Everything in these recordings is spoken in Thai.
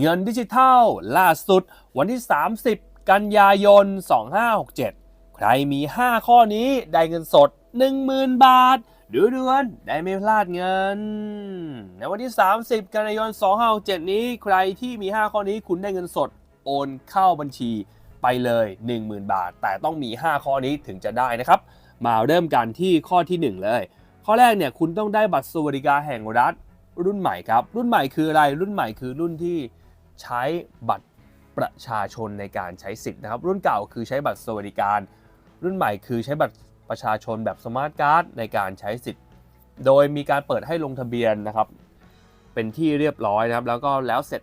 เงินดิจิทัล ล่าสุด วันที่ 30 กันยายน 2567 ใครมี 5 ข้อนี้ได้เงินสด 10,000 บาทเดูด่วนได้ไม่พลาดเงิน ในวันที่ 30 กันยายน 2567 นี้ ใครที่มี 5 ข้อนี้คุณได้เงินสด โอนเข้าบัญชีไปเลย 10,000 บาท แต่ต้องมี 5 ข้อนี้ถึงจะได้นะครับ มาเริ่มกันที่ข้อทีหนึ่1 เลย ข้อแรกเนี่ยคุณต้องได้บัตรสวัสดิการแห่งรัฐรุ่นใหม่ครับ รุ่นใหม่คืออะไรรุ่นใหม่คือรุ่นที่ ใช้บัตรประชาชนในการใช้สิทธิ์นะครับ รุ่นเก่าคือใช้บัตรสวัสดิการ รุ่นใหม่คือใช้บัตรประชาชนแบบสมาร์ทการ์ดในการใช้สิทธิ์ โดยมีการเปิดให้ลงทะเบียนนะครับ เป็นที่เรียบร้อยนะครับ แล้วก็แล้วเสร็จ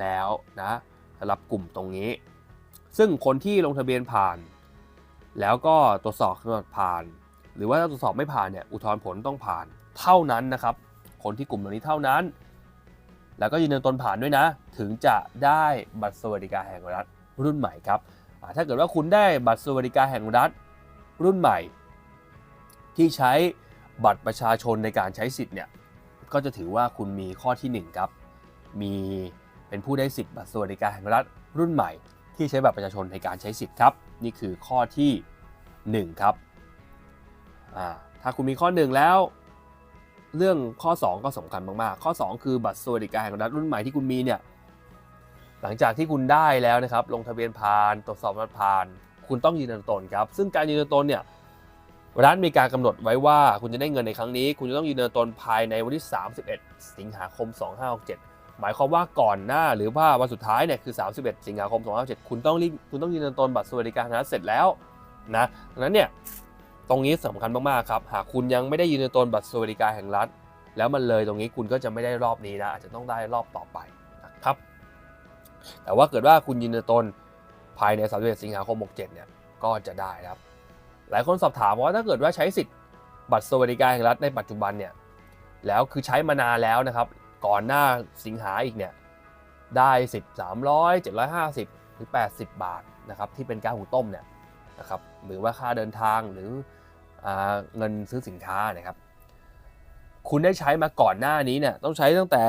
แล้วนะสำหรับกลุ่มตรงนี้ ซึ่งคนที่ลงทะเบียนผ่าน แล้วก็ตรวจสอบผ่าน หรือว่าถ้าตรวจสอบไม่ผ่านเนี่ยอุทธรณ์ผลต้องผ่านเท่านั้นนะครับ คนที่กลุ่มเหล่านี้เท่านั้น แล้วก็ยืนยันตนผ่านด้วยนะ ถึงจะได้บัตรสวัสดิการแห่งรัฐรุ่นใหม่ครับถ้าเกิดว่าคุณได้บัตรสวัสดิการแห่งรัฐรุ่นใหม่ ที่ใช้บัตรประชาชนในการใช้สิทธิ์เนี่ยก็จะถือว่าคุณมีข้อที่หนึ่งครับมีเป็นผู้ได้สิทธิ์บัตรสวัสดิการแห่งรัฐรุ่นใหม่ ที่ใช้บัตรประชาชนในการใช้สิทธิ์ครับ นี่คือข้อที่ 1 ครับถ้าคุณมีข้อ 1 แล้ว เรื่องข้อ 2 ก็สำคัญมากๆ ข้อ 2 คือบัตรสวัสดิการแห่งรัฐรุ่นใหม่ที่คุณมีเนี่ยหลังจากที่คุณได้แล้วนะครับลงทะเบียนผ่านตรวจสอบรับผ่าน คุณต้องยืนยันตนครับซึ่งการยืนยันตนเนี่ยรัฐมีการกำหนดไว้ว่าคุณจะได้เงินในครั้งนี้ คุณจะต้องยืนยันตนภายในวันที่ 31 สิงหาคม 2567 หมายความว่าก่อนหน้าหรือว่าวันสุดท้ายเนี่ยคือ 31 สิงหาคม 2567 คุณต้องรีบคุณต้องยืนยันตนบัตรสวัสดิการแห่งรัฐเสร็จแล้วนะดังนั้นเนี่ย ตรงนี้สำคัญมากๆครับ หากคุณยังไม่ได้ยืนยันตนบัตรสวัสดิการแห่งรัฐ แล้วมันเลยตรงนี้คุณก็จะไม่ได้รอบนี้นะอาจจะต้องได้รอบต่อไปนะครับ แต่ว่าเกิดว่าคุณยืนยันตนภายใน31สิงหาคม 67 เนี่ยก็จะได้นะครับ หลายคนสอบถามว่าถ้าเกิดว่าใช้สิทธิ์บัตรสวัสดิการแห่งรัฐในปัจจุบันเนี่ยแล้วคือใช้มานานแล้วนะครับ ก่อนหน้าสิงหาอีกเนี่ยได้สิบสามร้อยเจ็ดร้อยห้าสิบหรือแปดสิบบาทนะครับที่เป็นการหุงต้มเนี่ยนะครับหรือว่าค่าเดินทางหรือ เงินซื้อสินค้านะครับ คุณได้ใช้มาก่อนหน้านี้เนี่ยต้องใช้ตั้งแต่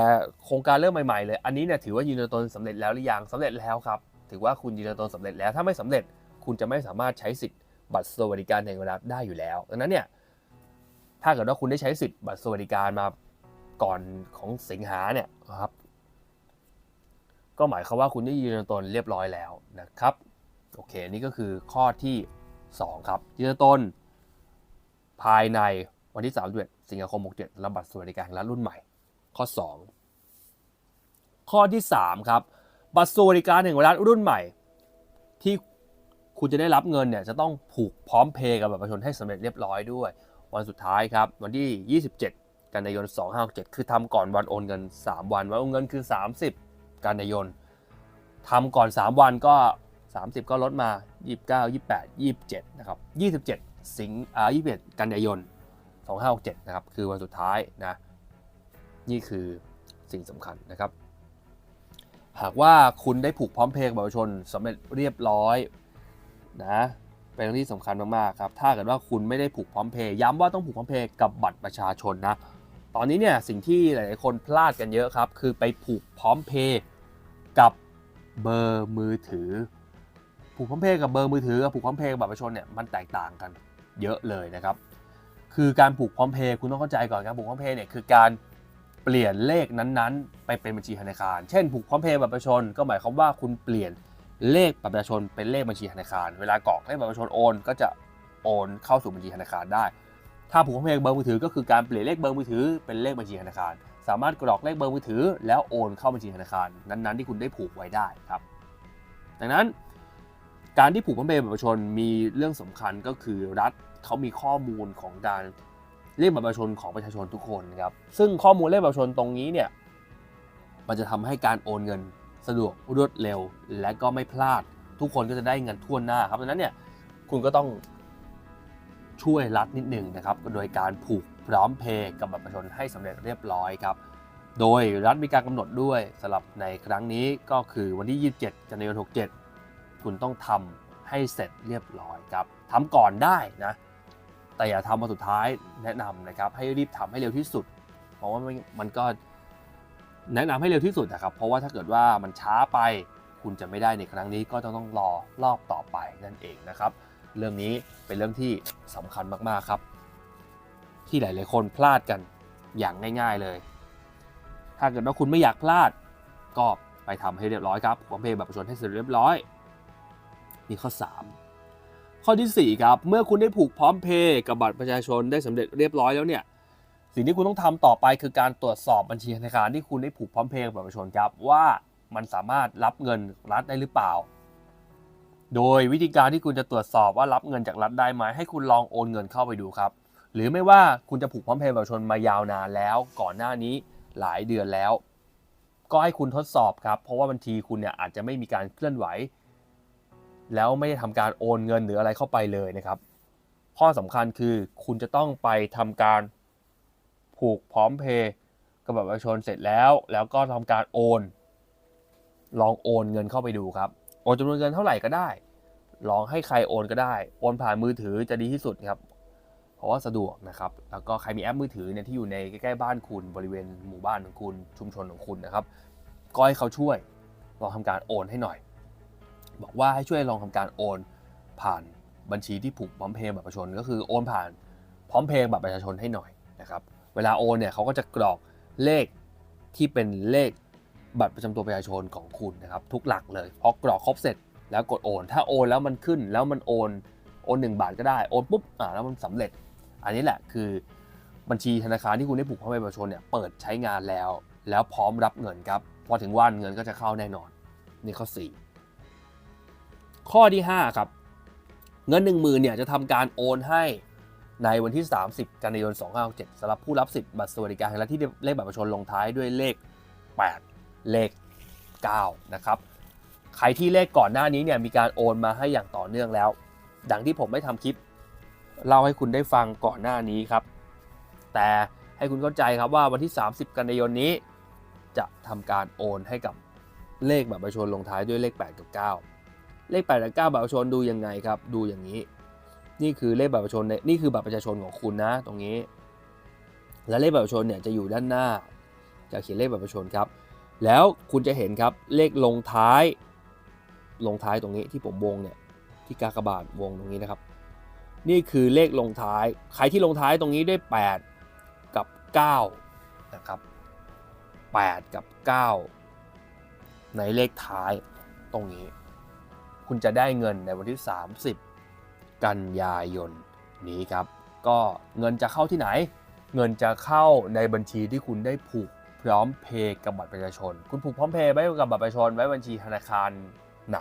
โครงการเริ่มใหม่ๆเลย อันนี้เนี่ยถือว่ายืนยันตนสำเร็จแล้วหรือยังสำเร็จแล้วครับ ถือว่าคุณยืนยันตนสำเร็จแล้ว ถ้าไม่สำเร็จคุณจะไม่สามารถใช้สิทธิ์บัตรสวัสดิการแห่งรัฐได้อยู่แล้วดังนั้นเนี่ยถ้าเกิดว่าคุณได้ใช้สิทธิ์บัตรสวัสดิการมาก่อนของสิงหาเนี่ยครับ ก็หมายความว่าคุณได้ยืนยันตนเรียบร้อยแล้วนะครับ โอเคนี่ก็คือข้อที่ 2 ครับ ยืนยันตน ภายในวันที่31สิงหาคม67รับบัตรสวัสดิการแห่งรัฐรุ่นใหม่ ข้อ 2 ข้อที่ 3 ครับ บัตรสวัสดิการแห่งรัฐรุ่นใหม่ ที่คุณจะได้รับเงินเนี่ยจะต้องผูกพร้อมเพย์กับบัตรประชาชนให้สำเร็จเรียบร้อยด้วย วันสุดท้ายครับ วันที่ 27 กันยายน 2567 คือทำก่อนวันโอนเงิน 3 วัน วันโอนเงินคือ 30 กันยายนทำก่อน 3 วันก็ 30 ก็ลดมา 29 28 27 นะครับ 27 สิงอ่า21กันยายน2567นะครับ คือวันสุดท้ายนะ นี่คือสิ่งสำคัญนะครับ หากว่าคุณได้ผูกพร้อมเพย์กับบัตรประชาชนสำเร็จเรียบร้อยนะเป็นเรื่องที่สำคัญมากๆครับ ถ้าเกิดว่าคุณไม่ได้ผูกพร้อมเพย์ย้ำว่าต้องผูกพร้อมเพย์กับบัตรประชาชนนะ ตอนนี้เนี่ยสิ่งที่หลายๆคนพลาดกันเยอะครับ คือไปผูกพร้อมเพย์กับเบอร์มือถือ ผูกพร้อมเพย์กับเบอร์มือถือกับผูกพร้อมเพย์กับบัตรประชาชนเนี่ยมันแตกต่างกัน เยอะเลยนะครับ คือการผูกพร้อมเพย์คุณต้องเข้าใจก่อนการผูกพร้อมเพย์เนี่ยคือการเปลี่ยนเลขนั้นๆ ไปเป็นบัญชีธนาคาร เช่น ผูกพร้อมเพย์บัตรประชาชนก็หมายความว่าคุณเปลี่ยนเลขบัตรประชาชนเป็นเลขบัญชีธนาคาร เวลากรอกเลขบัตรประชาชนโอนก็จะโอนเข้าสู่บัญชีธนาคารได้ ถ้าผูกพร้อมเพย์เบอร์มือถือก็คือการเปลี่ยนเลขเบอร์มือถือเป็นเลขบัญชีธนาคาร สามารถกรอกเลขเบอร์มือถือ แล้วโอนเข้าบัญชีธนาคาร นั้นๆ ที่คุณได้ผูกไว้ได้ครับ ดังนั้น การที่ผูกพร้อมเบัตรประชาชนมีเรื่องสำคัญก็คือรัฐเขามีข้อมูลของการเลขบัตรประชาชนของประชาชนทุกคนนะครับซึ่งข้อมูลเลขบัตรประชาชนตรงนี้เนี่ยมันจะทำให้การโอนเงินสะดวกรวดเร็ว และก็ไม่พลาดทุกคนก็จะได้เงินทั่วหน้าครับดังนั้นเนี่ยคุณก็ต้องช่วยรัฐนิดหนึ่งนะครับโดยการผูกพร้อมเพย์กับบัตรประชาชนให้สำเร็จเรียบร้อยครับโดยรัฐมีการกำหนดด้วยสำหรับในครั้งนี้ก็คือวันที่ 27 กันยายน 67 คุณต้องทำให้เสร็จเรียบร้อยครับทำก่อนได้นะ แต่อย่าทำมาสุดท้ายแนะนำนะครับ ให้รีบทำให้เร็วที่สุด เพราะว่ามันก็แนะนำให้เร็วที่สุดนะครับ เพราะว่าถ้าเกิดว่ามันช้าไป คุณจะไม่ได้ในครั้งนี้ก็ต้องต้องรอรอบต่อไปนั่นเองนะครับ เรื่องนี้เป็นเรื่องที่สำคัญมากๆครับ ที่หลายๆคนพลาดกันอย่างง่าย ๆเลย ถ้าเกิดว่าคุณไม่อยากพลาดก็ไปทำให้เรียบร้อยครับพร้อมเพย์บัตรประชนให้เสร็จเรียบร้อย นี่ข้อ 3 ข้อทีสี่ 4 ครับ เมื่อคุณได้ผูกพร้อมเพย์กับบัตรประชาชนได้สำเร็จเรียบร้อยแล้วเนี่ยสิ่งที่คุณต้องทำต่อไปคือการตรวจสอบบัญชีธนาคารที่คุณได้ผูกพร้อมเพย์กับบัตรประชาชนครับว่ามันสามารถรับเงินรัฐได้หรือเปล่า โดยวิธีการที่คุณจะตรวจสอบว่ารับเงินจากรัฐได้ไหมให้คุณลองโอนเงินเข้าไปดูครับ หรือไม่ว่าคุณจะผูกพร้อมเพย์บัตรประชาชนมายาวนานแล้ว ก่อนหน้านี้หลายเดือนแล้ว ก็ให้คุณทดสอบครับ เพราะว่าบัญชีคุณเนี่ยอาจจะไม่มีการเคลื่อนไหว แล้วไม่ได้ทำการโอนเงินหรืออะไรเข้าไปเลยนะครับ ข้อสำคัญคือคุณจะต้องไปทำการผูกพร้อมเพย์กับบัตรประชาชนเสร็จแล้ว แล้วก็ทำการโอน ลองโอนเงินเข้าไปดูครับ โอนจำนวนเงินเท่าไหร่ก็ได้ ลองให้ใครโอนก็ได้ โอนผ่านมือถือจะดีที่สุดครับ เพราะว่าสะดวกนะครับ แล้วก็ใครมีแอปมือถือเนี่ยที่อยู่ในใกล้ๆบ้านคุณ บริเวณหมู่บ้านของคุณ ชุมชนของคุณนะครับ ก็ให้เขาช่วยลองทำการโอนให้หน่อย บอกว่าให้ช่วยลองทำการโอนผ่านบัญชีที่ผูกพร้อมเพย์บัตรประชาชน ก็คือโอนผ่านพร้อมเพย์บัตรประชาชนให้หน่อยนะครับเวลาโอนเนี่ยเขาก็จะกรอกเลขที่เป็นเลขบัตรประจำตัวประชาชนของคุณนะครับทุกหลักเลยพอกรอกครบเสร็จแล้วกดโอน ถ้าโอนแล้วมันขึ้นแล้วมันโอนโอนหนึ่งบาทก็ได้โอนปุ๊บอ่าแล้วมันสำเร็จ อันนี้แหละคือบัญชีธนาคารที่คุณได้ผูกพร้อมเพย์ประชาชนเนี่ยเปิดใช้งานแล้ว แล้วพร้อมรับเงินครับพอถึงวันเงินก็จะเข้าแน่นอน นี่ข้อ4 ข้อที่ 5 ครับ เงิน 1 0,000เนี่ยจะทำการโอนให้ในวันที่ 30 กันยายน 2567สำหรับผู้รับสิทธิ์บัตรสวัสดิการแห่งรัฐที่เลขบัตรประชาชนลงท้ายด้วยเลข 8 เลข 9 นะครับ ใครที่เลขก่อนหน้านี้เนี่ยมีการโอนมาให้อย่างต่อเนื่องแล้ว ดังที่ผมไม่ทำคลิปเล่าให้คุณได้ฟังก่อนหน้านี้ครับ แต่ให้คุณเข้าใจครับว่าวันที่ 30 กันยายนนี้ จะทำการโอนให้กับเลขบัตรประชาชนลงท้ายด้วยเลข 8 กับ 9 เลข8กับ9บัตรประชาชนดูยังไงครับ ดูอย่างนี้ นี่คือเลขบัตรประชาชนในนี่คือบัตรประชาชนของคุณนะ ตรงนี้ และเลขบัตรประชาชนเนี่ยจะอยู่ด้านหน้า จะเขียนเลขบัตรประชาชนครับ แล้วคุณจะเห็นครับเลขลงท้าย ลงท้ายตรงนี้ที่ผมวงเนี่ยที่กากบาทวงตรงนี้นะครับ นี่คือเลขลงท้าย ใครที่ลงท้ายตรงนี้ด้วย 8 กับ 9 นะครับ 8 กับ 9 ในเลขท้ายตรงนี้ คุณจะได้เงินในวันที่ 30 กันยายนนี้ครับ ก็เงินจะเข้าที่ไหน เงินจะเข้าในบัญชีที่คุณได้ผูกพร้อมเพย์กับบัตรประชาชน คุณผูกพร้อมเพย์ไว้กับบัตรประชาชนไว้บัญชีธนาคารไหน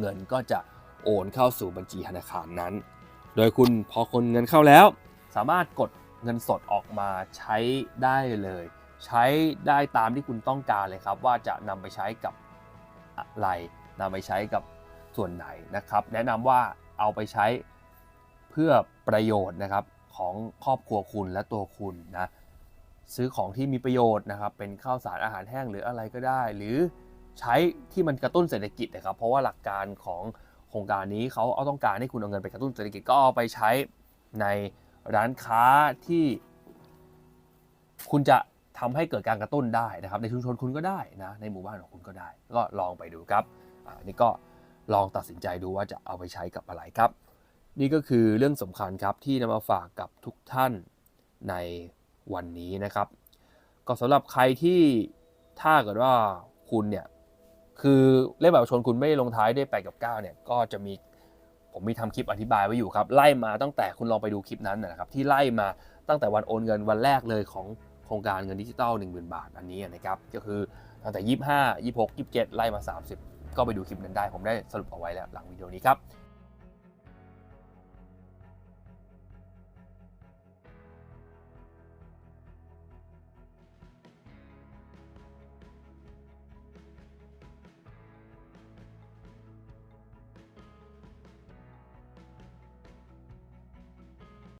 เงินก็จะโอนเข้าสู่บัญชีธนาคารนั้น โดยคุณพอคนเงินเข้าแล้ว สามารถกดเงินสดออกมาใช้ได้เลย ใช้ได้ตามที่คุณต้องการเลยครับ ว่าจะนำไปใช้กับอะไร นำไปใช้กับส่วนไหนนะครับ แนะนำว่าเอาไปใช้เพื่อประโยชน์นะครับของครอบครัวคุณและตัวคุณนะซื้อของที่มีประโยชน์นะครับ เป็นข้าวสารอาหารแห้งหรืออะไรก็ได้ หรือใช้ที่มันกระตุ้นเศรษฐกิจนะครับ เพราะว่าหลักการของโครงการนี้เขาเอาต้องการให้คุณเอาเงินไปกระตุ้นเศรษฐกิจก็เอาไปใช้ในร้านค้าที่ คุณจะทำให้เกิดการกระตุ้นได้นะครับ ในชุมชนคุณก็ได้นะในหมู่บ้านของคุณก็ได้ ก็ลองไปดูครับ อ่านี่ก็ลองตัดสินใจดูว่าจะเอาไปใช้กับอะไรครับ นี่ก็คือเรื่องสำคัญครับที่นำมาฝากกับทุกท่านในวันนี้นะครับ ก็สำหรับใครที่ถ้าเกิดว่าคุณเนี่ยคือเลขบัตรประชาชนคุณไม่ได้ลงท้ายด้วย8กับ9เนี่ยก็จะมีผมมีทำคลิปอธิบายไว้อยู่ครับไล่มาตั้งแต่คุณลองไปดูคลิปนั้นนะครับที่ไล่มาตั้งแต่วันโอนเงินวันแรกเลยของโครงการเงินดิจิตอล10,000 บาทอันนี้นะครับก็คือตั้งแต่ 25 26 27 ไล่มา 30 ก็ไปดูคลิปนั้นได้ผมได้สรุปเอาไว้แล้วหลังวิดีโอนี้ครับ